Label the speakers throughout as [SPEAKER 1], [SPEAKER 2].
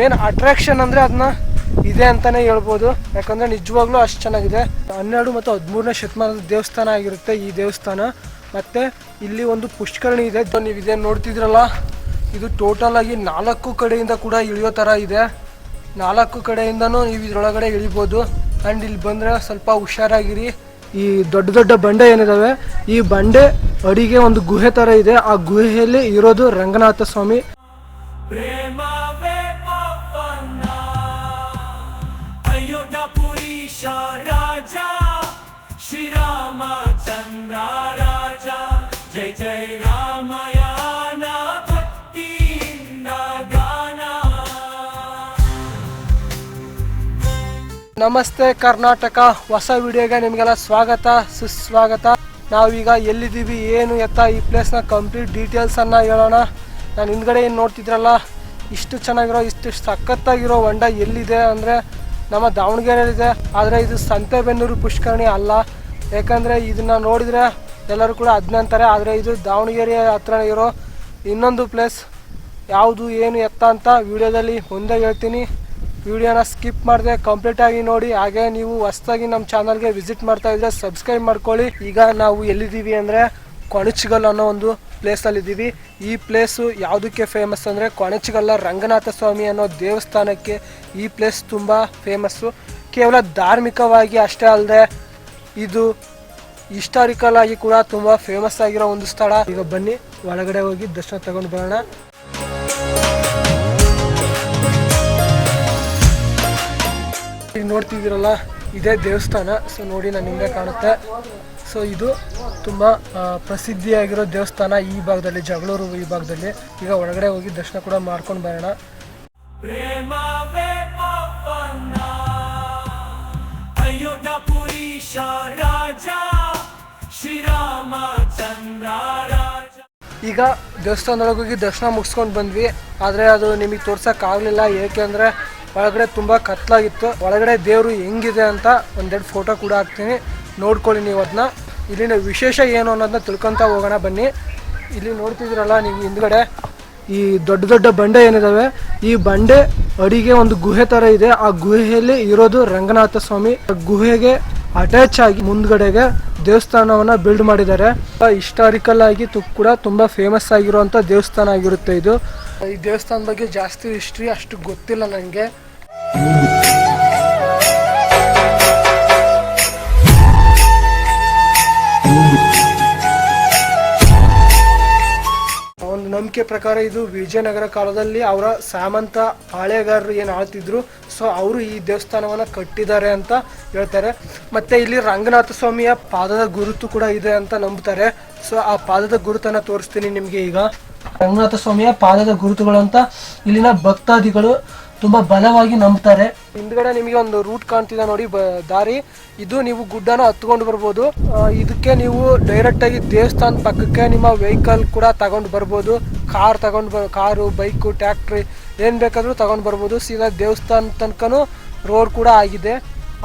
[SPEAKER 1] Main attraction ಅಂದರೆ ಅದನ್ನ ಇದೆ ಅಂತಾನೆ ಹೇಳ್ಬೋದು. ಯಾಕಂದ್ರೆ ನಿಜವಾಗ್ಲೂ ಅಷ್ಟು ಚೆನ್ನಾಗಿದೆ. ಹನ್ನೆರಡು ಮತ್ತು ಹದಿಮೂರನೇ ಶತಮಾನದ ದೇವಸ್ಥಾನ ಆಗಿರುತ್ತೆ ಈ ದೇವಸ್ಥಾನ. ಮತ್ತೆ ಇಲ್ಲಿ ಒಂದು ಪುಷ್ಕರಣಿ ಇದೆ. ನೀವು ಇದೇನು ನೋಡ್ತಿದ್ರಲ್ಲ? ಇದು ಟೋಟಲ್ ಆಗಿ ನಾಲ್ಕು ಕಡೆಯಿಂದ ಕೂಡ ಇಳಿಯೋ ಥರ ಇದೆ. ನಾಲ್ಕು ಕಡೆಯಿಂದನೂ ನೀವು ಇದರೊಳಗಡೆ ಇಳಿಬೋದು. ಆ್ಯಂಡ್ ಇಲ್ಲಿ ಬಂದರೆ ಸ್ವಲ್ಪ ಹುಷಾರಾಗಿರಿ. ಈ ದೊಡ್ಡ ದೊಡ್ಡ ಬಂಡೆ ಏನಿದಾವೆ? ಈ ಬಂಡೆ ಅಡಿಗೆ ಒಂದು ಗುಹೆ ಥರ ಇದೆ. ಆ ಗುಹೆಯಲ್ಲಿ ಇರೋದು ರಂಗನಾಥ ಸ್ವಾಮಿ.
[SPEAKER 2] ಜೈ ಜೈ
[SPEAKER 1] ನಮಸ್ತೆ ಕರ್ನಾಟಕ, ಹೊಸ ವಿಡಿಯೋಗೆ ನಿಮಗೆಲ್ಲ ಸ್ವಾಗತ, ಸುಸ್ವಾಗತ. ನಾವೀಗ ಎಲ್ಲಿದ್ದೀವಿ, ಏನು ಎತ್ತ, ಈ ಪ್ಲೇಸ್ನ ಕಂಪ್ಲೀಟ್ ಡೀಟೇಲ್ಸನ್ನು ಹೇಳೋಣ. ನಾನು ಹಿಂದ್ಗಡೆ ಏನು ನೋಡ್ತಿದ್ರಲ್ಲ, ಇಷ್ಟು ಚೆನ್ನಾಗಿರೋ, ಇಷ್ಟು ಸಖತ್ತಾಗಿರೋ ಹೊಂಡ ಎಲ್ಲಿದೆ ಅಂದರೆ ನಮ್ಮ ದಾವಣಗೆರೆಯಲ್ಲಿದೆ ಆದರೆ ಇದು ಸಂತೆಬೆನ್ನೂರು ಪುಷ್ಕರಣಿ ಅಲ್ಲ. ಯಾಕಂದರೆ ಇದನ್ನು ನೋಡಿದರೆ ಎಲ್ಲರೂ ಕೂಡ ಅದನ್ನ ಅಂತಾರೆ ಆದರೆ ಇದು ದಾವಣಗೆರೆ ಹತ್ರ ಇರೋ ಇನ್ನೊಂದು ಪ್ಲೇಸ್ ಯಾವುದು, ಏನು ಎತ್ತ ಅಂತ ವಿಡಿಯೋದಲ್ಲಿ ಮುಂದೆ ಹೇಳ್ತೀನಿ. ವಿಡಿಯೋನ ಸ್ಕಿಪ್ ಮಾಡದೆ ಕಂಪ್ಲೀಟ್ ಆಗಿ ನೋಡಿ. ಹಾಗೆ ನೀವು ಹೊಸದಾಗಿ ನಮ್ಮ ಚಾನಲ್ಗೆ ವಿಸಿಟ್ ಮಾಡ್ತಾ ಇದ್ರೆ ಸಬ್ಸ್ಕ್ರೈಬ್ ಮಾಡ್ಕೊಳ್ಳಿ. ಈಗ ನಾವು ಎಲ್ಲಿದ್ದೀವಿ ಅಂದರೆ ಕೊಣಚಿಗಲ್ ಅನ್ನೋ ಒಂದು ಪ್ಲೇಸಲ್ಲಿದ್ದೀವಿ ಈ ಪ್ಲೇಸು ಯಾವುದಕ್ಕೆ ಫೇಮಸ್ ಅಂದರೆ ಕೊಣಚಿಗಲ್ಲ ರಂಗನಾಥ ಸ್ವಾಮಿ ಅನ್ನೋ ದೇವಸ್ಥಾನಕ್ಕೆ ಈ ಪ್ಲೇಸ್ ತುಂಬ ಫೇಮಸ್ಸು ಕೇವಲ ಧಾರ್ಮಿಕವಾಗಿ ಅಷ್ಟೇ ಅಲ್ಲದೆ ಇದು ಹಿಸ್ಟಾರಿಕಲ್ ಆಗಿ ಕೂಡ ತುಂಬಾ ಫೇಮಸ್ ಆಗಿರೋ ಒಂದು ಸ್ಥಳ. ಈಗ ಬನ್ನಿ, ಒಳಗಡೆ ಹೋಗಿ ದರ್ಶನ ತಗೊಂಡು ಬರೋಣ. ಈಗ ನೋಡ್ತಿದ್ದೀರಲ್ಲ, ಇದೇ ದೇವಸ್ಥಾನ. ಸೊ ನೋಡಿ ನಾನು ಹಿಂದೆ ಕಾಣುತ್ತೆ. ಸೊ ಇದು ತುಂಬ ಪ್ರಸಿದ್ಧಿಯಾಗಿರೋ ದೇವಸ್ಥಾನ ಈ ಭಾಗದಲ್ಲಿ, ಜಗಳೂರು ಈ ಭಾಗದಲ್ಲಿ. ಈಗ ಒಳಗಡೆ ಹೋಗಿ ದರ್ಶನ ಕೂಡ ಮಾಡ್ಕೊಂಡು ಬರೋಣ.
[SPEAKER 2] ಪ್ರೇಮವೇ ಪಾಪನ
[SPEAKER 1] ಈಗ ದೇವಸ್ಥಾನದೊಳಗೋಗಿ ದರ್ಶನ ಮುಗಿಸ್ಕೊಂಡು ಬಂದ್ವಿ. ಆದರೆ ಅದು ನಿಮಗೆ ತೋರ್ಸೋಕ್ಕಾಗಲಿಲ್ಲ ಏಕೆಂದರೆ ಒಳಗಡೆ ತುಂಬ ಕತ್ಲಾಗಿತ್ತು. ಒಳಗಡೆ ದೇವರು ಹೆಂಗಿದೆ ಅಂತ ಒಂದೆರಡು ಫೋಟೋ ಕೂಡ ಹಾಕ್ತೀನಿ. ನೋಡ್ಕೊಳ್ಳಿ ನೀವು ಅದನ್ನ ಇಲ್ಲಿನ ವಿಶೇಷ ಏನು ಅನ್ನೋದನ್ನ ತಿಳ್ಕೊತಾ ಹೋಗೋಣ ಬನ್ನಿ. ಇಲ್ಲಿ ನೋಡ್ತಿದ್ದೀರಲ್ಲ ನೀವು ಹಿಂದ್ಗಡೆ ಈ ದೊಡ್ಡ ದೊಡ್ಡ ಬಂಡೆ ಏನಿದಾವೆ. ಈ ಬಂಡೆ ಅಡಿಗೆ ಒಂದು ಗುಹೆ ಥರ ಇದೆ. ಆ ಗುಹೆಯಲ್ಲಿ ಇರೋದು ರಂಗನಾಥ ಸ್ವಾಮಿ. ಗುಹೆಗೆ ಅಟ್ಯಾಚ್ ಆಗಿ ಮುಂದ್ಗಡೆಗೆ ದೇವಸ್ಥಾನವನ್ನ ಬಿಲ್ಡ್ ಮಾಡಿದ್ದಾರೆ. ಹಿಸ್ಟಾರಿಕಲ್ ಆಗಿ ಕೂಡ ತುಂಬಾ ಫೇಮಸ್ ಆಗಿರುವಂತ ದೇವಸ್ಥಾನ ಆಗಿರುತ್ತೆ ಇದು. ಈ ದೇವಸ್ಥಾನ ಬಗ್ಗೆ ಜಾಸ್ತಿ ಹಿಸ್ಟ್ರಿ ಅಷ್ಟು ಗೊತ್ತಿಲ್ಲ ನನಗೆ ನಂಬಿಕೆ ಪ್ರಕಾರ ಇದು ವಿಜಯನಗರ ಕಾಲದಲ್ಲಿ ಅವರ ಸಾಮಂತ ಪಾಳೆಗಾರರು ಏನು ಆಳ್ತಿದ್ರು. ಸೊ ಅವರು ಈ ದೇವಸ್ಥಾನವನ್ನು ಕಟ್ಟಿದ್ದಾರೆ ಅಂತ ಹೇಳ್ತಾರೆ. ಮತ್ತೆ ಇಲ್ಲಿ ರಂಗನಾಥ ಸ್ವಾಮಿಯ ಪಾದದ ಗುರುತು ಕೂಡ ಇದೆ ಅಂತ ನಂಬ್ತಾರೆ. ಸೊ ಆ ಪಾದದ ಗುರುತನ್ನು ತೋರಿಸ್ತೀನಿ ನಿಮಗೆ ಈಗ. ರಂಗನಾಥ ಸ್ವಾಮಿಯ ಪಾದದ ಗುರುತುಗಳು ಅಂತ ಇಲ್ಲಿನ ಭಕ್ತಾದಿಗಳು ತುಂಬಾ ಬಲವಾಗಿ ನಂಬ್ತಾರೆ. ಹಿಂದ್ಗಡೆ ನಿಮಗೆ ಒಂದು ರೂಟ್ ಕಾಣ್ತಿದೆ ನೋಡಿ ದಾರಿ. ಇದು ನೀವು ಗುಡ್ಡನ ಹತ್ಕೊಂಡು ಬರ್ಬೋದು. ಇದಕ್ಕೆ ನೀವು ಡೈರೆಕ್ಟ್ ಆಗಿ ದೇವಸ್ಥಾನ ಪಕ್ಕಕ್ಕೆ ನಿಮ್ಮ ವೆಹಿಕಲ್ ಕೂಡ ತಗೊಂಡು ಬರ್ಬೋದು. ಕಾರ್ ತಗೊಂಡು ಬ, ಕಾರು ಬೈಕು ಟ್ಯಾಕ್ಟ್ರಿ ಏನ್ ಬೇಕಾದರೂ ತಗೊಂಡು ಬರ್ಬೋದು. ಸೀದಾ ದೇವಸ್ಥಾನ ತನಕನು ರೋಡ್ ಕೂಡ ಆಗಿದೆ.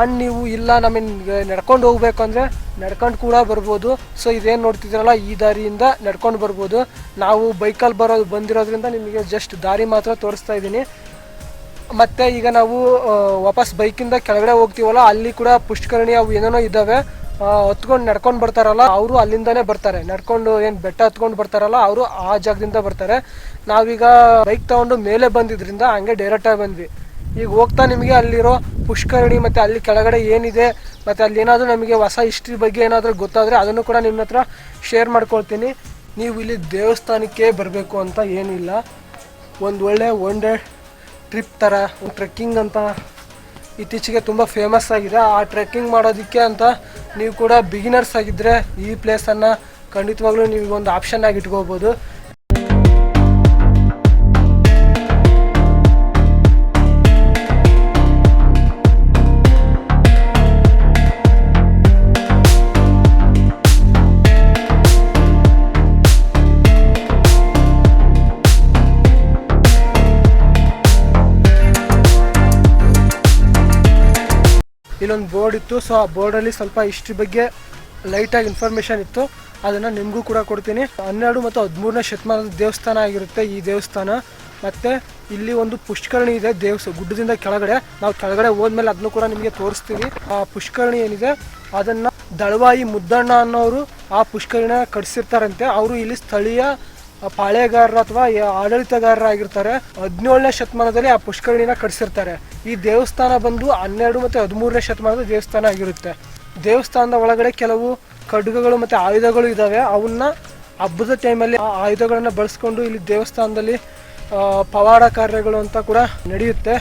[SPEAKER 1] ಅಂಡ್ ನೀವು ಇಲ್ಲ ನಮಗೆ ನಡ್ಕೊಂಡು ಹೋಗ್ಬೇಕು ಅಂದ್ರೆ ನಡ್ಕೊಂಡು ಕೂಡ ಬರ್ಬೋದು. ಸೊ ಇದೇನು ನೋಡ್ತಿದ್ರಲ್ಲ ಈ ದಾರಿಯಿಂದ ನಡ್ಕೊಂಡು ಬರ್ಬೋದು. ನಾವು ಬೈಕಲ್ಲಿ ಬರೋದು ಬಂದಿರೋದ್ರಿಂದ ನಿಮಗೆ ಜಸ್ಟ್ ದಾರಿ ಮಾತ್ರ ತೋರಿಸ್ತಾ ಇದ್ದೀನಿ. ಮತ್ತೆ ಈಗ ನಾವು ವಾಪಸ್ ಬೈಕಿಂದ ಕೆಳಗಡೆ ಹೋಗ್ತೀವಲ್ಲ, ಅಲ್ಲಿ ಕೂಡ ಪುಷ್ಕರಣಿ ಅವು ಏನೇನೋ ಇದ್ದಾವೆ ಹತ್ಕೊಂಡು ನಡ್ಕೊಂಡು ಬರ್ತಾರಲ್ಲ, ಅವರು ಅಲ್ಲಿಂದಾನೇ ಬರ್ತಾರೆ. ನಡ್ಕೊಂಡು ಏನು ಬೆಟ್ಟ ಹತ್ಕೊಂಡು ಬರ್ತಾರಲ್ಲ, ಅವರು ಆ ಜಾಗದಿಂದ ಬರ್ತಾರೆ. ನಾವೀಗ ಬೈಕ್ ತಗೊಂಡು ಮೇಲೆ ಬಂದಿದ್ರಿಂದ ಹಂಗೆ ಡೈರೆಕ್ಟಾಗಿ ಬಂದ್ವಿ. ಈಗ ಹೋಗ್ತಾ ನಿಮಗೆ ಅಲ್ಲಿರೋ ಪುಷ್ಕರಣಿ ಮತ್ತೆ ಅಲ್ಲಿ ಕೆಳಗಡೆ ಏನಿದೆ, ಮತ್ತೆ ಅಲ್ಲಿ ಏನಾದರೂ ನಮಗೆ ಹೊಸ ಹಿಸ್ಟ್ರಿ ಬಗ್ಗೆ ಏನಾದರೂ ಗೊತ್ತಾದರೆ ಅದನ್ನು ಕೂಡ ನಿಮ್ಮ ಹತ್ರ ಶೇರ್ ಮಾಡ್ಕೊಳ್ತೀನಿ. ನೀವು ಇಲ್ಲಿ ದೇವಸ್ಥಾನಕ್ಕೆ ಬರಬೇಕು ಅಂತ ಏನಿಲ್ಲ. ಒಂದು ಒಳ್ಳೆ ಒನ್ ಟ್ರಿಪ್ ಥರ ಟ್ರೆಕ್ಕಿಂಗ್ ಅಂತ ಇತ್ತೀಚೆಗೆ ತುಂಬ ಫೇಮಸ್ ಆಗಿದೆ. ಆ ಟ್ರೆಕ್ಕಿಂಗ್ ಮಾಡೋದಕ್ಕೆ ಅಂತ ನೀವು ಕೂಡ ಬಿಗಿನರ್ಸ್ ಆಗಿದ್ದರೆ ಈ ಪ್ಲೇಸನ್ನು ಖಂಡಿತವಾಗ್ಲೂ ನೀವು ಒಂದು ಆಪ್ಷನ್ ಆಗಿ ಇಟ್ಕೋಬೋದು. ಇಲ್ಲೊಂದು ಬೋರ್ಡ್ ಇತ್ತು. ಸೊ ಆ ಬೋರ್ಡಲ್ಲಿ ಸ್ವಲ್ಪ ಹಿಸ್ಟ್ರಿ ಬಗ್ಗೆ ಲೈಟಾಗಿ ಇನ್ಫಾರ್ಮೇಷನ್ ಇತ್ತು. ಅದನ್ನು ನಿಮಗೂ ಕೂಡ ಕೊಡ್ತೀನಿ. ಹನ್ನೆರಡು ಮತ್ತು ಹದಿಮೂರನೇ ಶತಮಾನದ ದೇವಸ್ಥಾನ ಆಗಿರುತ್ತೆ ಈ ದೇವಸ್ಥಾನ. ಮತ್ತೆ ಇಲ್ಲಿ ಒಂದು ಪುಷ್ಕರಣಿ ಇದೆ ದೇವಸ್, ಗುಡ್ಡದಿಂದ ಕೆಳಗಡೆ. ನಾವು ಕೆಳಗಡೆ ಹೋದ್ಮೇಲೆ ಅದನ್ನು ಕೂಡ ನಿಮಗೆ ತೋರಿಸ್ತೀವಿ. ಆ ಪುಷ್ಕರಣಿ ಏನಿದೆ, ಅದನ್ನ ದಳವಾಯಿ ಮುದ್ದಣ್ಣ ಅನ್ನೋರು ಆ ಪುಷ್ಕರಣಿನ ಕಟ್ಸಿರ್ತಾರಂತೆ. ಅವರು ಇಲ್ಲಿ ಸ್ಥಳೀಯ ಪಾಳೆಗಾರರು ಅಥವಾ ಆಡಳಿತಗಾರರಾಗಿರ್ತಾರೆ ಹದಿನೇಳನೇ ಶತಮಾನದಲ್ಲಿ ಆ ಪುಷ್ಕರಣಿನ ಕಟ್ಸಿರ್ತಾರೆ. ಈ ದೇವಸ್ಥಾನ ಬಂದು ಹನ್ನೆರಡು ಮತ್ತು ಹದಿಮೂರನೇ ಶತಮಾನದ ದೇವಸ್ಥಾನ ಆಗಿರುತ್ತೆ. ದೇವಸ್ಥಾನದ ಒಳಗಡೆ ಕೆಲವು ಖಡ್ಗಗಳು ಮತ್ತು ಆಯುಧಗಳು ಇದ್ದಾವೆ ಅವನ್ನ ಹಬ್ಬದ ಟೈಮಲ್ಲಿ ಆ ಆಯುಧಗಳನ್ನು ಬಳಸ್ಕೊಂಡು ಇಲ್ಲಿ ದೇವಸ್ಥಾನದಲ್ಲಿ ಪವಾಡ ಕಾರ್ಯಗಳು ಅಂತ ಕೂಡ ನಡೆಯುತ್ತೆ.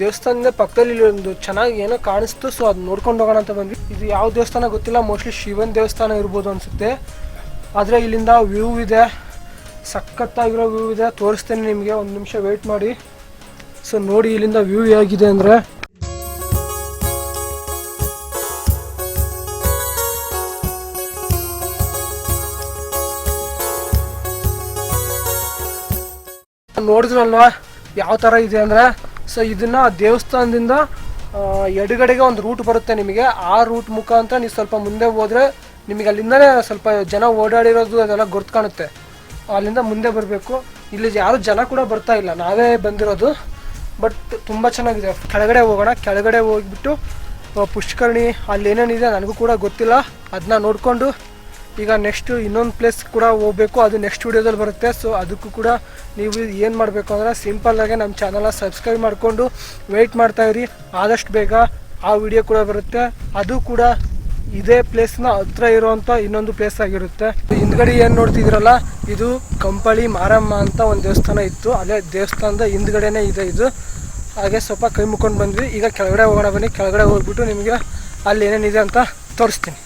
[SPEAKER 1] ದೇವಸ್ಥಾನದ ಪಕ್ಕದಲ್ಲಿ ಒಂದು ಚೆನ್ನಾಗಿ ಏನೋ ಕಾಣಿಸ್ತು ಸೊ ಅದು ನೋಡ್ಕೊಂಡು ಹೋಗೋಣ ಅಂತ ಬಂದ್ವಿ. ಇದು ಯಾವ ದೇವಸ್ಥಾನ ಗೊತ್ತಿಲ್ಲ ಮೋಸ್ಟ್ಲಿ ಶಿವನ್ ದೇವಸ್ಥಾನ ಇರ್ಬೋದು ಅನ್ಸುತ್ತೆ. ಆದರೆ ಇಲ್ಲಿಂದ ವ್ಯೂ ಇದೆ. ಸಖತ್ತಾಗಿರೋ ವ್ಯೂ ಇದೆ. ತೋರಿಸ್ತೇನೆ ನಿಮಗೆ. ಒಂದು ನಿಮಿಷ ವೆಯ್ಟ್ ಮಾಡಿ. ಸೊ ನೋಡಿ ಇಲ್ಲಿಂದ ವ್ಯೂ ಹೇಗಿದೆ ಅಂದರೆ. ನೋಡಿದ್ರಲ್ವಾ? ಯಾವ ಥರ ಇದೆ ಅಂದರೆ. ಸೊ ಇದನ್ನ ದೇವಸ್ಥಾನದಿಂದ ಎಡಗಡೆಗೆ ಒಂದು ರೂಟ್ ಬರುತ್ತೆ ನಿಮಗೆ. ಆ ರೂಟ್ ಮುಖಾಂತರ ನೀವು ಸ್ವಲ್ಪ ಮುಂದೆ ಹೋದ್ರೆ ನಿಮಗೆ ಅಲ್ಲಿಂದನೇ ಸ್ವಲ್ಪ ಜನ ಓಡಾಡಿರೋದು ಅದೆಲ್ಲ ಕಾಣುತ್ತೆ. ಅಲ್ಲಿಂದ ಮುಂದೆ ಬರಬೇಕು. ಇಲ್ಲಿ ಯಾರು ಜನ ಕೂಡ ಬರ್ತಾ ಇಲ್ಲ. ನಾವೇ ಬಂದಿರೋದು. ಬಟ್ ತುಂಬ ಚೆನ್ನಾಗಿದೆ. ಕೆಳಗಡೆ ಹೋಗೋಣ. ಕೆಳಗಡೆ ಹೋಗ್ಬಿಟ್ಟು ಪುಷ್ಕರಣಿ ಅಲ್ಲಿ ಏನೇನಿದೆ ನನಗೂ ಕೂಡ ಗೊತ್ತಿಲ್ಲ. ಅದನ್ನ ನೋಡಿಕೊಂಡು ಈಗ ನೆಕ್ಸ್ಟ್ ಇನ್ನೊಂದು ಪ್ಲೇಸ್ ಕೂಡ ಹೋಗ್ಬೇಕು. ಅದು ನೆಕ್ಸ್ಟ್ ವಿಡಿಯೋದಲ್ಲಿ ಬರುತ್ತೆ. ಸೊ ಅದಕ್ಕೂ ಕೂಡ ನೀವು ಏನು ಮಾಡಬೇಕು ಅಂದರೆ ಸಿಂಪಲ್ಲಾಗೆ ನಮ್ಮ ಚಾನಲ್ನ ಸಬ್ಸ್ಕ್ರೈಬ್ ಮಾಡಿಕೊಂಡು ವೆಯ್ಟ್ ಮಾಡ್ತಾಯಿರಿ ಆದಷ್ಟು ಬೇಗ ಆ ವಿಡಿಯೋ ಕೂಡ ಬರುತ್ತೆ. ಅದು ಕೂಡ ಇದೇ ಪ್ಲೇಸ್ನ ಹತ್ರ ಇರುವಂಥ ಇನ್ನೊಂದು ಪ್ಲೇಸ್ ಆಗಿರುತ್ತೆ. ಹಿಂದ್ಗಡೆ ಏನು ನೋಡ್ತಿದ್ದೀರಲ್ಲ, ಇದು ಕಂಪಳಿ ಮಾರಮ್ಮ ಅಂತ ಒಂದು ದೇವಸ್ಥಾನ ಇತ್ತು. ಅದೇ ದೇವಸ್ಥಾನದ ಹಿಂದ್ಗಡೆನೇ ಇದೆ ಇದು. ಹಾಗೆ ಸ್ವಲ್ಪ ಕೈ ಮುಕ್ಕೊಂಡು ಬಂದ್ವಿ. ಈಗ ಕೆಳಗಡೆ ಹೋಗೋಣ ಬನ್ನಿ. ಕೆಳಗಡೆ ಹೋಗ್ಬಿಟ್ಟು ನಿಮಗೆ ಅಲ್ಲಿ ಏನೇನಿದೆ ಅಂತ ತೋರಿಸ್ತೀನಿ.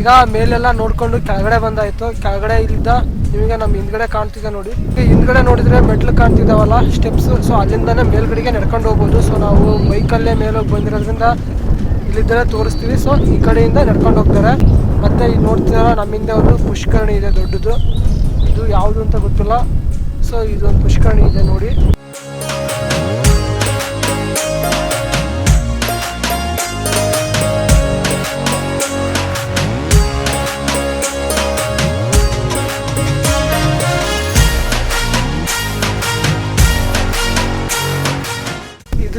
[SPEAKER 1] ಈಗ ಮೇಲೆಲ್ಲ ನೋಡ್ಕೊಂಡು ಕೆಳಗಡೆ ಬಂದಾಯ್ತು. ಕೆಳಗಡೆ ಇಲ್ಲಿದ್ದ ನಿಮಗೆ ನಮ್ಮ ಹಿಂದ್ಗಡೆ ಕಾಣ್ತಿದೆ ನೋಡಿ. ಹಿಂದ್ಗಡೆ ನೋಡಿದ್ರೆ ಮೆಟ್ಲು ಕಾಣ್ತಿದ್ದಾವಲ್ಲ ಸ್ಟೆಪ್ಸ್ ಸೊ ಅಲ್ಲಿಂದಾನೆ ಮೇಲ್ಗಡೆಗೆ ನಡ್ಕೊಂಡು ಹೋಗ್ಬೋದು. ಸೊ ನಾವು ಬೈಕಲ್ಲೇ ಮೇಲೋಗಿ ಬಂದಿರೋದ್ರಿಂದ ಇಲ್ಲಿದ್ದರೆ ತೋರಿಸ್ತೀವಿ. ಸೊ ಈ ಕಡೆಯಿಂದ ನಡ್ಕೊಂಡು ಹೋಗ್ತಾರೆ. ಮತ್ತೆ ಇಲ್ಲಿ ನೋಡ್ತೀರ ನಮ್ಮ ಹಿಂದೆ ಒಂದು ಪುಷ್ಕರಣಿ ಇದೆ ದೊಡ್ಡದು. ಇದು ಯಾವುದು ಅಂತ ಗೊತ್ತಿಲ್ಲ. ಸೊ ಇದೊಂದು ಪುಷ್ಕರಣಿ ಇದೆ ನೋಡಿ.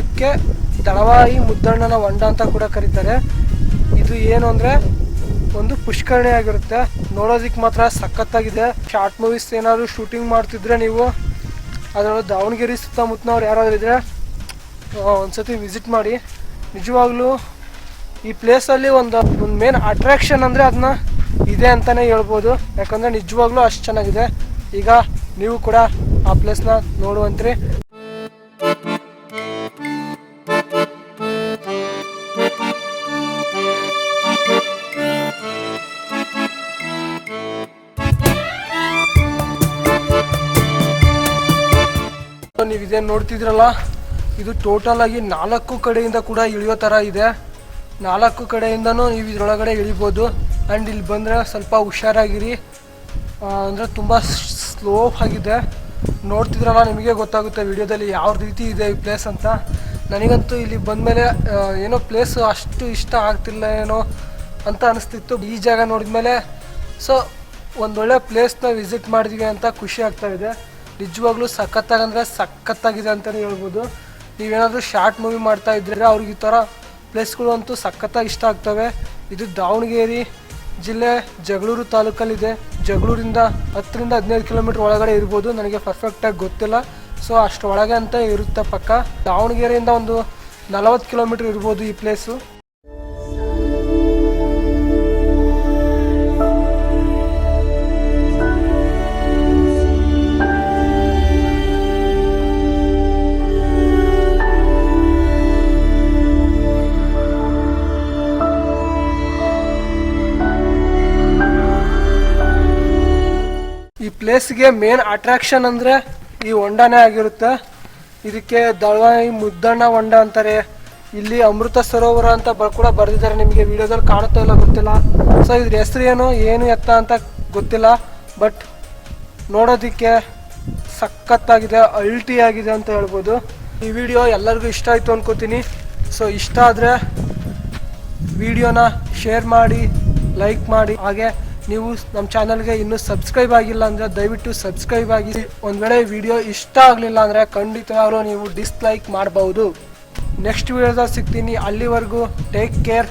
[SPEAKER 1] ಇದಕ್ಕೆ ದಳವಾಯಿ ಮುದ್ದಣ್ಣನ ಹೊಂಡ ಅಂತ ಕೂಡ ಕರೀತಾರೆ. ಇದು ಏನು ಅಂದರೆ ಒಂದು ಪುಷ್ಕರಣಿ ಆಗಿರುತ್ತೆ. ನೋಡೋದಕ್ಕೆ ಮಾತ್ರ ಸಖತ್ತಾಗಿದೆ. ಶಾರ್ಟ್ ಮೂವೀಸ್ ಏನಾದರೂ ಶೂಟಿಂಗ್ ಮಾಡ್ತಿದ್ರೆ ನೀವು ಅದರಲ್ಲೂ ದಾವಣಗೆರೆ ಸುತ್ತಮುತ್ತನವ್ರು ಯಾರಾದ್ರೂ ಇದ್ರೆ ಆ, ಒಂದ್ಸತಿ ವಿಸಿಟ್ ಮಾಡಿ. ನಿಜವಾಗ್ಲೂ ಈ ಪ್ಲೇಸಲ್ಲಿ ಒಂದು ಒಂದು ಮೇನ್ ಅಟ್ರಾಕ್ಷನ್ ಅಂದರೆ ಅದನ್ನ ಇದೆ ಅಂತಲೇ ಹೇಳ್ಬೋದು. ಯಾಕಂದರೆ ನಿಜವಾಗ್ಲೂ ಅಷ್ಟು ಚೆನ್ನಾಗಿದೆ. ಈಗ ನೀವು ಕೂಡ ಆ ಪ್ಲೇಸ್ನ ನೋಡುವಂತ್ರಿ. ನೀವು ಇದೇನು ನೋಡ್ತಿದ್ರಲ್ಲ, ಇದು ಟೋಟಲ್ ಆಗಿ ನಾಲ್ಕು ಕಡೆಯಿಂದ ಕೂಡ ಇಳಿಯೋ ಥರ ಇದೆ. ನಾಲ್ಕು ಕಡೆಯಿಂದನೂ ನೀವು ಇದರೊಳಗಡೆ ಇಳಿಬೋದು. ಆ್ಯಂಡ್ ಇಲ್ಲಿ ಬಂದರೆ ಸ್ವಲ್ಪ ಹುಷಾರಾಗಿರಿ. ಅಂದರೆ ತುಂಬ ಸ್ಲೋ ಆಗಿದೆ. ನೋಡ್ತಿದ್ರಲ್ಲ, ನಿಮಗೆ ಗೊತ್ತಾಗುತ್ತೆ ವಿಡಿಯೋದಲ್ಲಿ ಯಾವ ರೀತಿ ಇದೆ ಈ ಪ್ಲೇಸ್ ಅಂತ. ನನಗಂತೂ ಇಲ್ಲಿ ಬಂದಮೇಲೆ ಏನೋ ಪ್ಲೇಸ್ ಅಷ್ಟು ಇಷ್ಟ ಆಗ್ತಿಲ್ಲ ಏನೋ ಅಂತ ಅನಿಸ್ತಿತ್ತು. ಈ ಜಾಗ ನೋಡಿದ್ಮೇಲೆ ಸೊ ಒಂದೊಳ್ಳೆ ಪ್ಲೇಸ್ನ ವಿಸಿಟ್ ಮಾಡಿದ್ವಿ ಅಂತ ಖುಷಿ ಆಗ್ತಾ ಇದೆ. ನಿಜವಾಗ್ಲೂ ಸಖತ್ತಾಗಂದ್ರೆ ಸಖತ್ತಾಗಿದೆ ಅಂತಲೇ ಹೇಳ್ಬೋದು. ನೀವೇನಾದರೂ ಶಾರ್ಟ್ ಮೂವಿ ಮಾಡ್ತಾ ಇದ್ರೆ ಅವ್ರಿಗೆ ಈ ಥರ ಪ್ಲೇಸ್ಗಳು ಅಂತೂ ಸಖತ್ತಾಗಿ ಇಷ್ಟ ಆಗ್ತವೆ. ಇದು ದಾವಣಗೆರೆ ಜಿಲ್ಲೆ ಜಗಳೂರು ತಾಲೂಕಲ್ಲಿದೆ. ಜಗಳೂರಿಂದ ಹತ್ತರಿಂದ ಹದಿನೈದು ಕಿಲೋಮೀಟ್ರ್ ಒಳಗಡೆ ಇರ್ಬೋದು. ನನಗೆ ಪರ್ಫೆಕ್ಟಾಗಿ ಗೊತ್ತಿಲ್ಲ. ಸೊ ಅಷ್ಟು ಒಳಗೆ ಅಂತ ಇರುತ್ತೆ ಪಕ್ಕ. ದಾವಣಗೆರೆಯಿಂದ ಒಂದು ನಲವತ್ತು ಕಿಲೋಮೀಟ್ರ್ ಇರ್ಬೋದು ಈ ಪ್ಲೇಸು ಪ್ಲೇಸ್ಗೆ ಮೇನ್ ಅಟ್ರಾಕ್ಷನ್ ಅಂದರೆ ಈ ಹೊಂಡನೇ ಆಗಿರುತ್ತೆ. ಇದಕ್ಕೆ ದಳವಾಯಿ ಮುದ್ದಣ್ಣ ಹೊಂಡ ಅಂತಾರೆ. ಇಲ್ಲಿ ಅಮೃತ ಸರೋವರ ಅಂತ ಕೂಡ ಬರೆದಿದ್ದಾರೆ ನಿಮಗೆ. ವಿಡಿಯೋದಲ್ಲಿ ಕಾಣುತ್ತೋ ಇಲ್ಲ, ಗೊತ್ತಿಲ್ಲ. ಸೊ ಇದ್ರ ಹೆಸರು ಏನು ಏನು ಎತ್ತ ಅಂತ ಗೊತ್ತಿಲ್ಲ. ಬಟ್ ನೋಡೋದಕ್ಕೆ ಸಖತ್ತಾಗಿದೆ, ಅಲ್ಟಿ ಆಗಿದೆ ಅಂತ ಹೇಳ್ಬೋದು. ಈ ವಿಡಿಯೋ ಎಲ್ಲರಿಗೂ ಇಷ್ಟ ಆಯಿತು ಅನ್ಕೋತೀನಿ. ಸೊ ಇಷ್ಟ ಆದರೆ ವಿಡಿಯೋನ ಶೇರ್ ಮಾಡಿ, ಲೈಕ್ ಮಾಡಿ. ಹಾಗೆ ನೀವು ನಮ್ಮ ಚಾನಲ್ಗೆ ಇನ್ನೂ ಸಬ್ಸ್ಕ್ರೈಬ್ ಆಗಿಲ್ಲ ಅಂದರೆ ದಯವಿಟ್ಟು ಸಬ್ಸ್ಕ್ರೈಬ್ ಆಗಿ. ಒಂದು ವೇಳೆ ವಿಡಿಯೋ ಇಷ್ಟ ಆಗಲಿಲ್ಲ ಅಂದರೆ ಖಂಡಿತವಾಗ್ಲೂ ನೀವು ಡಿಸ್ಲೈಕ್ ಮಾಡಬಹುದು ನೆಕ್ಸ್ಟ್ ವಿಡಿಯೋದಾಗ ಸಿಗ್ತೀನಿ. ಅಲ್ಲಿವರೆಗೂ ಟೇಕ್ ಕೇರ್